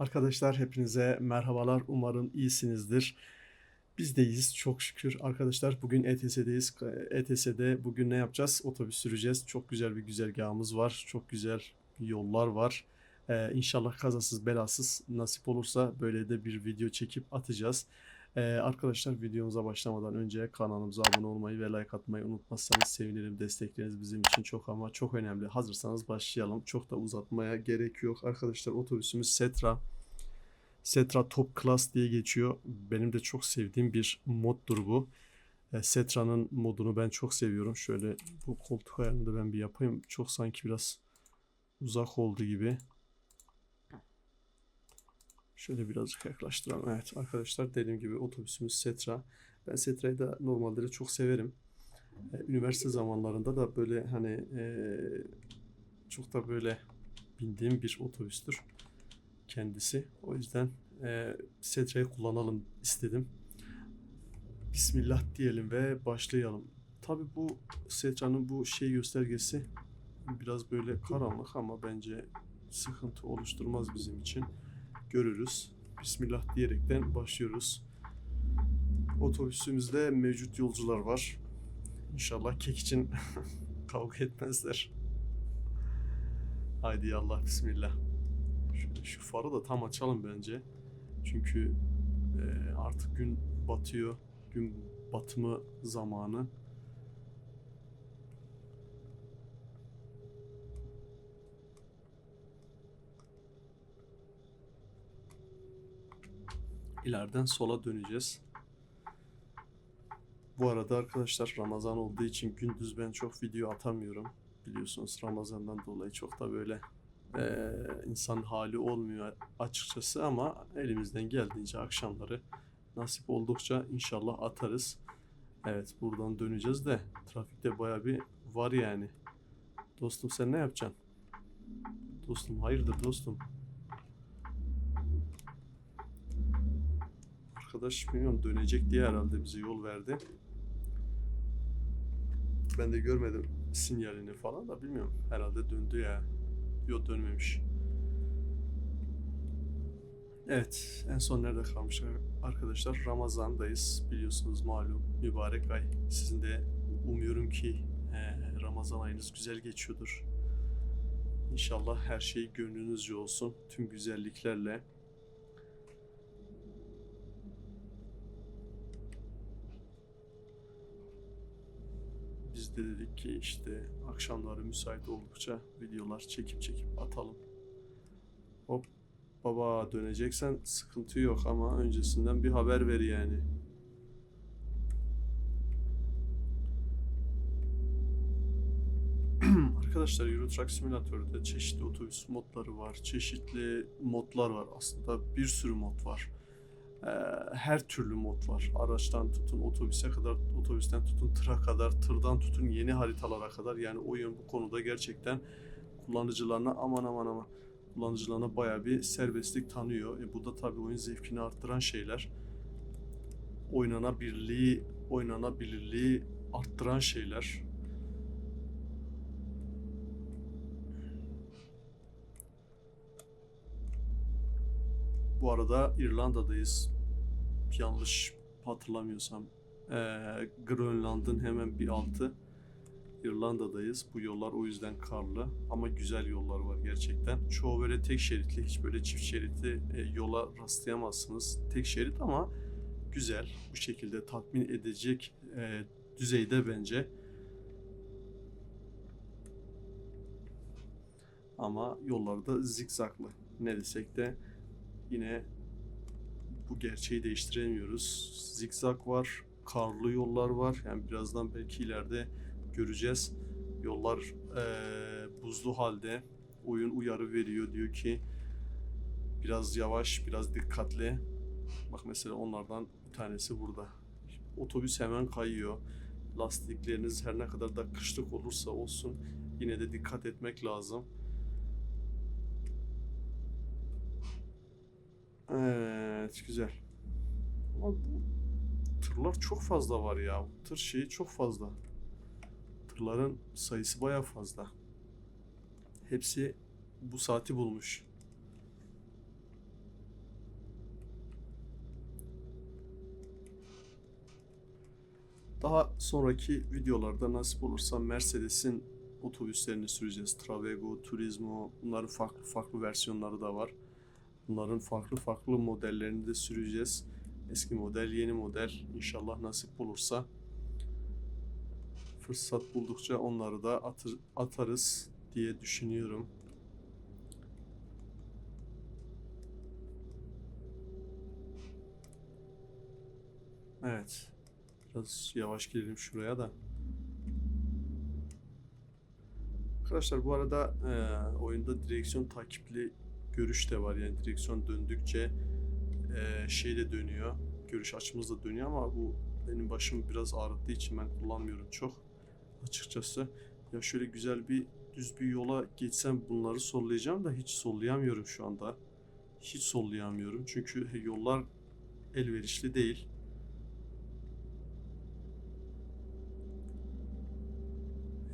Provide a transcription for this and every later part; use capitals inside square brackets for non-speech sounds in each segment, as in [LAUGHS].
Arkadaşlar hepinize merhabalar. Umarım iyisinizdir. Biz de iyiyiz çok şükür. Arkadaşlar bugün ETS'deyiz. ETS'de bugün ne yapacağız? Otobüs süreceğiz. Çok güzel bir güzergahımız var. Çok güzel yollar var. Ee, inşallah kazasız belasız nasip olursa böyle de bir video çekip atacağız. Ee, arkadaşlar videomuza başlamadan önce kanalımıza abone olmayı ve like atmayı unutmazsanız sevinirim. Destekleriniz bizim için çok ama çok önemli. Hazırsanız başlayalım. Çok da uzatmaya gerek yok. Arkadaşlar otobüsümüz Setra. Setra Top Class diye geçiyor. Benim de çok sevdiğim bir moddur bu. E, Setra'nın modunu ben çok seviyorum. Şöyle bu koltuk ayarını da ben bir yapayım. Çok sanki biraz uzak oldu gibi. Şöyle birazcık yaklaştıralım. Evet arkadaşlar dediğim gibi otobüsümüz Setra. Ben Setra'yı da normalde de çok severim. E, Üniversite zamanlarında da böyle hani e, çok da böyle bindiğim bir otobüstür kendisi. O yüzden e, Setra'yı kullanalım istedim. Bismillah diyelim ve başlayalım. Tabi bu Setra'nın bu şey göstergesi biraz böyle karanlık ama bence sıkıntı oluşturmaz bizim için. Görürüz. Bismillah diyerekten başlıyoruz. Otobüsümüzde mevcut yolcular var. İnşallah kek için [LAUGHS] kavga etmezler. Haydi Allah bismillah. Şöyle şu farı da tam açalım bence. Çünkü e, artık gün batıyor. Gün batımı zamanı. İleriden sola döneceğiz. Bu arada arkadaşlar Ramazan olduğu için gündüz ben çok video atamıyorum. Biliyorsunuz Ramazan'dan dolayı çok da böyle e, insan hali olmuyor açıkçası ama elimizden geldiğince akşamları nasip oldukça inşallah atarız. Evet buradan döneceğiz de trafikte baya bir var yani. Dostum sen ne yapacaksın? Dostum hayırdır dostum? Arkadaş bilmiyorum dönecek diye herhalde bize yol verdi. Ben de görmedim sinyalini falan da bilmiyorum. Herhalde döndü ya. Yok dönmemiş. Evet, en son nerede kalmıştık arkadaşlar? Ramazan'dayız. Biliyorsunuz malum mübarek ay. Sizin de umuyorum ki Ramazan ayınız güzel geçiyordur. İnşallah her şey gönlünüzce olsun. Tüm güzelliklerle. De dedik ki işte akşamları müsait oldukça videolar çekip çekip atalım. Hop baba döneceksen sıkıntı yok ama öncesinden bir haber ver yani. [CLEARS THROAT] Arkadaşlar Euro Truck Simulator'da çeşitli otobüs modları var, çeşitli modlar var. Aslında bir sürü mod var. Ee, her türlü mod var. Araçtan tutun otobüse kadar, otobüsten tutun tıra kadar, tırdan tutun yeni haritalara kadar. Yani oyun bu konuda gerçekten kullanıcılarına aman aman aman kullanıcılarına baya bir serbestlik tanıyor. E bu da tabii oyun zevkini arttıran şeyler. Oynanabilirliği, oynanabilirliği arttıran şeyler. Bu arada İrlanda'dayız. Yanlış hatırlamıyorsam. Ee, Grönland'ın hemen bir altı. İrlanda'dayız. Bu yollar o yüzden karlı ama güzel yollar var gerçekten. Çoğu böyle tek şeritli, hiç böyle çift şeritli e, yola rastlayamazsınız. Tek şerit ama güzel. Bu şekilde tatmin edecek e, düzeyde bence. Ama yollarda zikzaklı. Ne desek de yine bu gerçeği değiştiremiyoruz. Zikzak var, karlı yollar var. Yani birazdan belki ileride göreceğiz. Yollar eee, buzlu halde. Oyun uyarı veriyor diyor ki biraz yavaş, biraz dikkatli. Bak mesela onlardan bir tanesi burada. Otobüs hemen kayıyor. Lastikleriniz her ne kadar da kışlık olursa olsun yine de dikkat etmek lazım. Evet güzel. Ama bu tırlar çok fazla var ya. Bu tır şeyi çok fazla. Tırların sayısı baya fazla. Hepsi bu saati bulmuş. Daha sonraki videolarda nasip olursa Mercedes'in otobüslerini süreceğiz. Travego, Turismo bunların farklı farklı versiyonları da var. Bunların farklı farklı modellerini de süreceğiz. Eski model, yeni model inşallah nasip olursa fırsat buldukça onları da atır, atarız diye düşünüyorum. Evet. Biraz yavaş girelim şuraya da. Arkadaşlar bu arada e, oyunda direksiyon takipli görüş de var. Yani direksiyon döndükçe e, şey de dönüyor. Görüş açımız da dönüyor ama bu benim başım biraz ağrıttığı için ben kullanmıyorum çok açıkçası. Ya şöyle güzel bir düz bir yola geçsem bunları sollayacağım da hiç sollayamıyorum şu anda. Hiç sollayamıyorum çünkü yollar elverişli değil.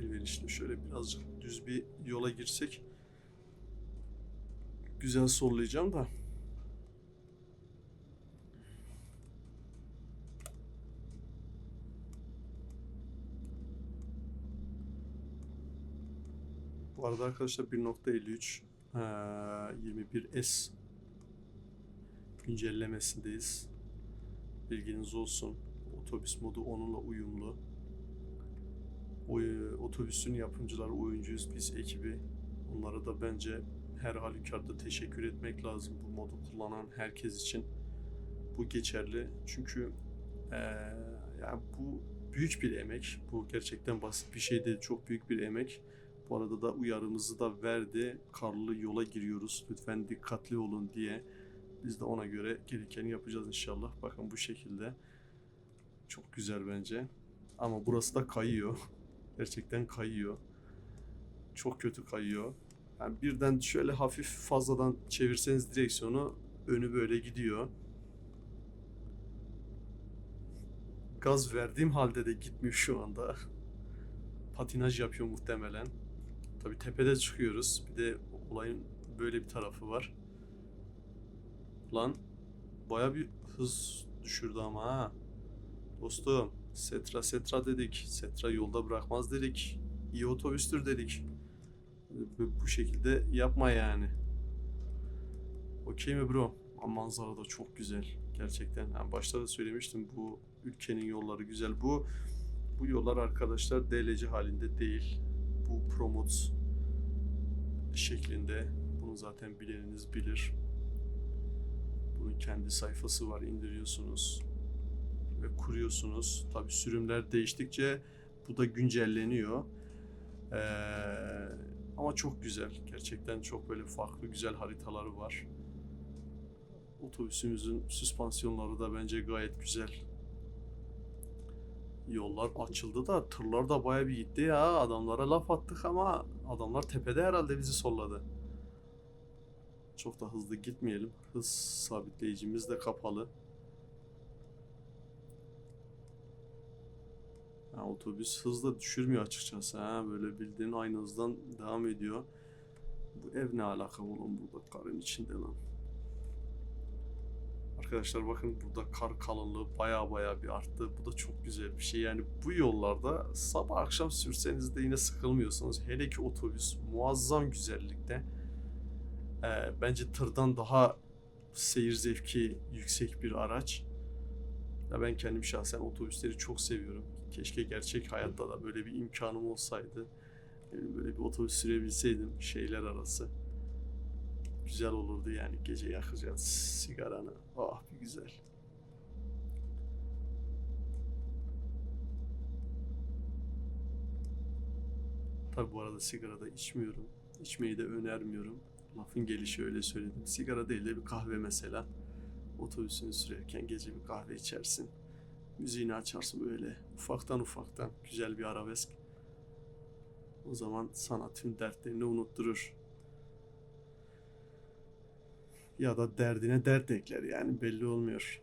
Elverişli şöyle birazcık düz bir yola girsek güzel sollayacağım da. Bu arada arkadaşlar 1.53 eee, 21S güncellemesindeyiz. Bilginiz olsun. Otobüs modu onunla uyumlu. Oy, otobüsün yapımcıları oyuncuyuz biz ekibi. Onlara da bence her halükarda teşekkür etmek lazım bu modu kullanan herkes için. Bu geçerli çünkü eee yani bu büyük bir emek. Bu gerçekten basit bir şey değil. Çok büyük bir emek. Bu arada da uyarımızı da verdi. Karlı yola giriyoruz. Lütfen dikkatli olun diye. Biz de ona göre gerekeni yapacağız inşallah. Bakın bu şekilde. Çok güzel bence. Ama burası da kayıyor. [LAUGHS] Gerçekten kayıyor. Çok kötü kayıyor. Yani birden şöyle hafif fazladan çevirseniz direksiyonu önü böyle gidiyor. Gaz verdiğim halde de gitmiyor şu anda. Patinaj yapıyor muhtemelen. Tabii tepede çıkıyoruz. Bir de olayın böyle bir tarafı var. Lan baya bir hız düşürdü ama ha. Dostum Setra Setra dedik. Setra yolda bırakmaz dedik. İyi otobüstür dedik. Bu, şekilde yapma yani. Okey mi bro? Manzara da çok güzel. Gerçekten. Yani başta da söylemiştim bu ülkenin yolları güzel. Bu bu yollar arkadaşlar DLC halinde değil. Bu promot şeklinde. Bunu zaten bileniniz bilir. Bunun kendi sayfası var. indiriyorsunuz ve kuruyorsunuz. Tabi sürümler değiştikçe bu da güncelleniyor. Ee, ama çok güzel. Gerçekten çok böyle farklı güzel haritaları var. Otobüsümüzün süspansiyonları da bence gayet güzel. Yollar açıldı da tırlar da baya bir gitti ya. Adamlara laf attık ama adamlar tepede herhalde bizi solladı. Çok da hızlı gitmeyelim. Hız sabitleyicimiz de kapalı. Otobüs hızla düşürmüyor açıkçası. Ha, böyle bildiğin aynı hızdan devam ediyor. Bu ev ne alaka oğlum burada karın içinde lan. Arkadaşlar bakın burada kar kalınlığı baya baya bir arttı. Bu da çok güzel bir şey. Yani bu yollarda sabah akşam sürseniz de yine sıkılmıyorsunuz. Hele ki otobüs muazzam güzellikte. Ee, bence tırdan daha seyir zevki yüksek bir araç. Ya ben kendim şahsen otobüsleri çok seviyorum. Keşke gerçek hayatta da böyle bir imkanım olsaydı. Yani böyle bir otobüs sürebilseydim şeyler arası. Güzel olurdu yani gece yakacağız sigaranı. Ah bir güzel. Tabi bu arada sigara da içmiyorum. İçmeyi de önermiyorum. Lafın gelişi öyle söyledim. Sigara değil de bir kahve mesela. Otobüsünü sürerken gece bir kahve içersin. Müziğini açarsın böyle ufaktan ufaktan güzel bir arabesk. O zaman sana tüm dertlerini unutturur. Ya da derdine dert ekler yani belli olmuyor.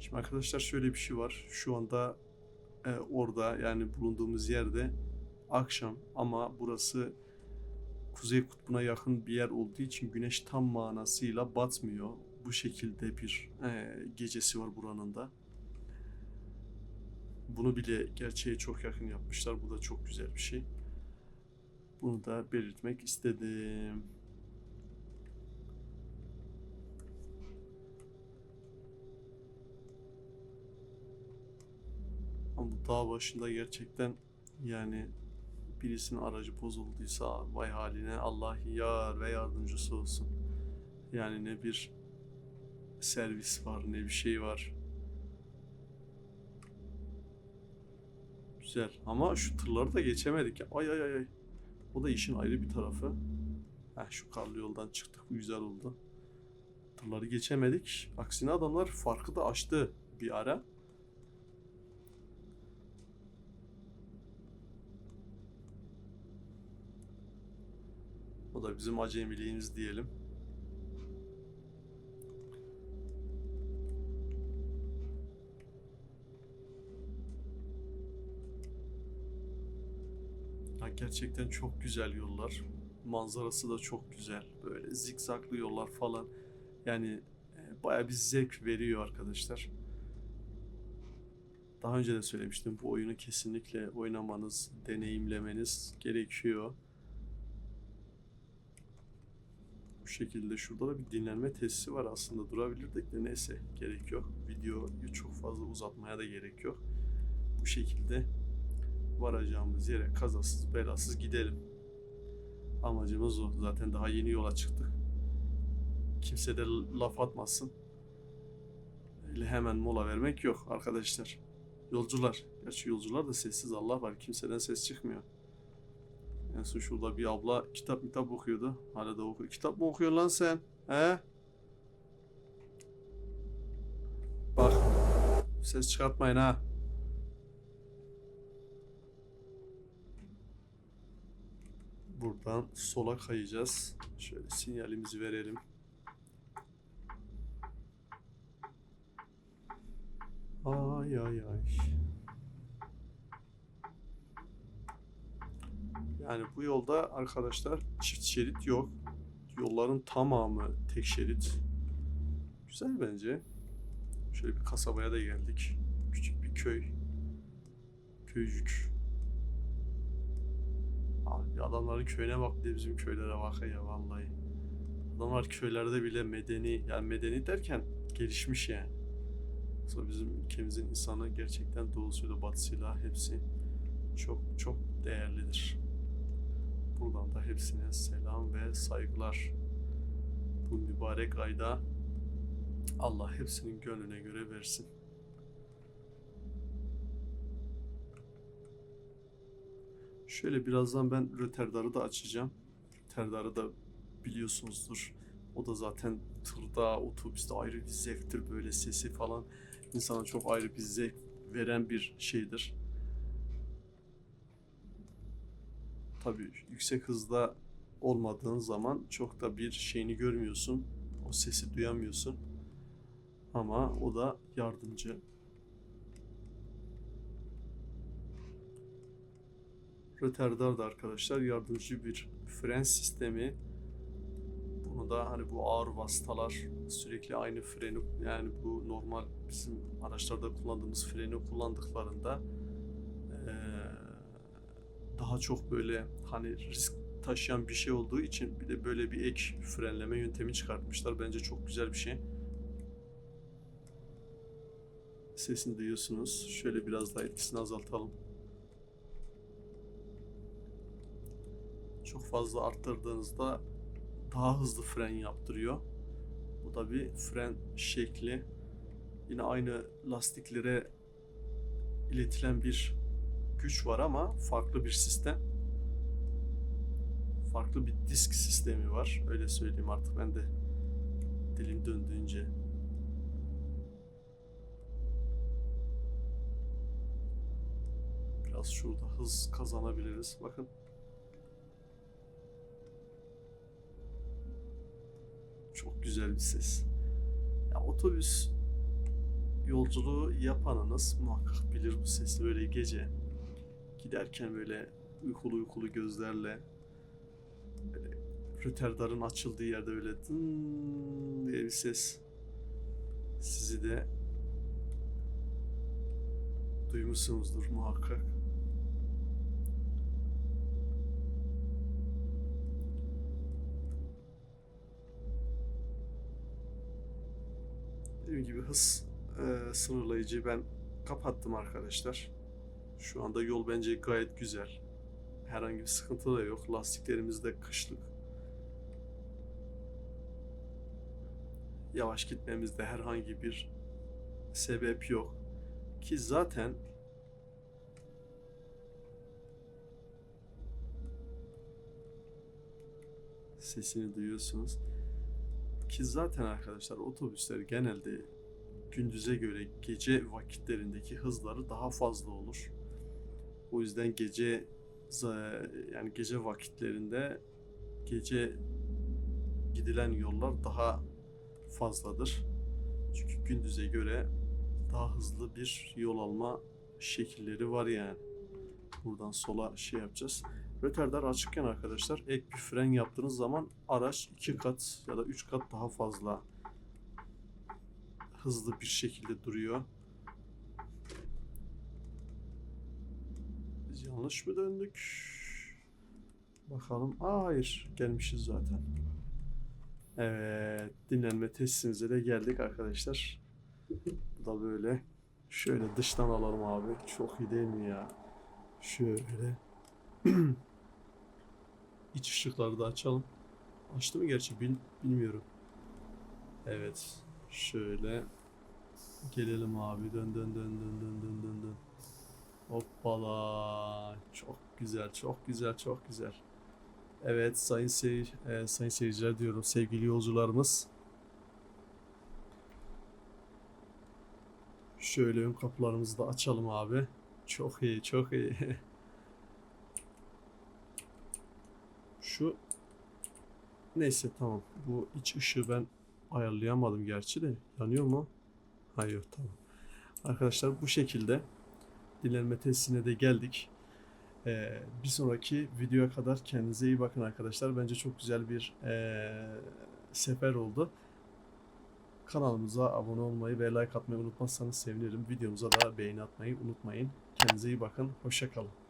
Şimdi arkadaşlar şöyle bir şey var. Şu anda e, orada yani bulunduğumuz yerde akşam ama burası Kuzey Kutbu'na yakın bir yer olduğu için güneş tam manasıyla batmıyor. Bu şekilde bir e, gecesi var buranın da. Bunu bile gerçeğe çok yakın yapmışlar. Bu da çok güzel bir şey. Bunu da belirtmek istedim. Ama bu dağ başında gerçekten yani birisinin aracı bozulduysa vay haline Allah yar ve yardımcısı olsun. Yani ne bir servis var ne bir şey var. Güzel ama şu tırları da geçemedik ya. Ay ay ay ay. O da işin ayrı bir tarafı. Heh, şu karlı yoldan çıktık bu güzel oldu. Tırları geçemedik. Aksine adamlar farkı da açtı bir ara. O da bizim acemiliğimiz diyelim. Ya gerçekten çok güzel yollar. Manzarası da çok güzel. Böyle zikzaklı yollar falan. Yani e, baya bir zevk veriyor arkadaşlar. Daha önce de söylemiştim. Bu oyunu kesinlikle oynamanız, deneyimlemeniz gerekiyor. Bu şekilde şurada da bir dinlenme tesisi var aslında durabilirdik de neyse gerek yok. Videoyu çok fazla uzatmaya da gerek yok. Bu şekilde varacağımız yere kazasız belasız gidelim. Amacımız o. Zaten daha yeni yola çıktık. Kimse de laf atmasın. Öyle hemen mola vermek yok arkadaşlar. Yolcular. Gerçi yolcular da sessiz Allah var. Kimseden ses çıkmıyor. En son şurada bir abla kitap kitap okuyordu. Hala da okuyor. Kitap mı okuyor lan sen? He? Bak. Ses çıkartmayın ha. Buradan sola kayacağız. Şöyle sinyalimizi verelim. Ay ay ay. Yani bu yolda arkadaşlar çift şerit yok. Yolların tamamı tek şerit. Güzel bence. Şöyle bir kasabaya da geldik. Küçük bir köy. Köycük. Abi adamların köyüne bak de bizim köylere bak ya vallahi. Adamlar köylerde bile medeni yani medeni derken gelişmiş yani. Sonra bizim ülkemizin insanı gerçekten doğusuyla batısıyla hepsi çok çok değerlidir. Buradan da hepsine selam ve saygılar. Bu mübarek ayda Allah hepsinin gönlüne göre versin. Şöyle birazdan ben Röterdar'ı da açacağım. Röterdar'ı da biliyorsunuzdur. O da zaten tırda, otobüste ayrı bir zevktir böyle sesi falan. İnsana çok ayrı bir zevk veren bir şeydir. Tabii yüksek hızda olmadığın zaman çok da bir şeyini görmüyorsun. O sesi duyamıyorsun. Ama o da yardımcı. Retardar da arkadaşlar yardımcı bir fren sistemi. Bunu da hani bu ağır vasıtalar sürekli aynı freni yani bu normal bizim araçlarda kullandığımız freni kullandıklarında daha çok böyle hani risk taşıyan bir şey olduğu için bir de böyle bir ek frenleme yöntemi çıkartmışlar. Bence çok güzel bir şey. Sesini duyuyorsunuz. Şöyle biraz daha etkisini azaltalım. Çok fazla arttırdığınızda daha hızlı fren yaptırıyor. Bu da bir fren şekli. Yine aynı lastiklere iletilen bir güç var ama farklı bir sistem. Farklı bir disk sistemi var. Öyle söyleyeyim artık ben de dilim döndüğünce. Biraz şurada hız kazanabiliriz. Bakın. Çok güzel bir ses. Ya otobüs yolculuğu yapanınız muhakkak bilir bu sesi böyle gece giderken böyle uykulu uykulu gözlerle böyle röterdarın açıldığı yerde böyle dın diye bir ses. Sizi de duymuşsunuzdur muhakkak. Dediğim gibi hız e, sınırlayıcıyı ben kapattım arkadaşlar. Şu anda yol bence gayet güzel. Herhangi bir sıkıntı da yok. Lastiklerimiz de kışlık. Yavaş gitmemizde herhangi bir sebep yok. Ki zaten sesini duyuyorsunuz. Ki zaten arkadaşlar otobüsler genelde gündüze göre gece vakitlerindeki hızları daha fazla olur. O yüzden gece yani gece vakitlerinde gece gidilen yollar daha fazladır. Çünkü gündüze göre daha hızlı bir yol alma şekilleri var yani. Buradan sola şey yapacağız. Rötardar açıkken arkadaşlar ek bir fren yaptığınız zaman araç iki kat ya da üç kat daha fazla hızlı bir şekilde duruyor. Biz yanlış mı döndük? Bakalım. Aa, hayır. Gelmişiz zaten. Evet. Dinlenme testimize de geldik arkadaşlar. Bu da böyle. Şöyle dıştan alalım abi. Çok iyi değil mi ya? Şöyle. [CLEARS THROAT] İç ışıkları da açalım. Açtı mı gerçi bil- bilmiyorum. Evet. Şöyle. Gelelim abi. Dön dön dön dön dön dön dön dön. Hoppala. Çok güzel, çok güzel, çok güzel. Evet sayın seyir, e, sayın seyirciler diyorum sevgili yolcularımız. Şöyle ön kapılarımızı da açalım abi. Çok iyi, çok iyi. [LAUGHS] Şu neyse tamam. Bu iç ışığı ben ayarlayamadım gerçi de. Yanıyor mu? Hayır tamam. Arkadaşlar bu şekilde dinlenme testine de geldik. Ee, bir sonraki videoya kadar kendinize iyi bakın arkadaşlar. Bence çok güzel bir ee, sefer oldu. Kanalımıza abone olmayı ve like atmayı unutmazsanız sevinirim. Videomuza da beğeni atmayı unutmayın. Kendinize iyi bakın. Hoşça kalın.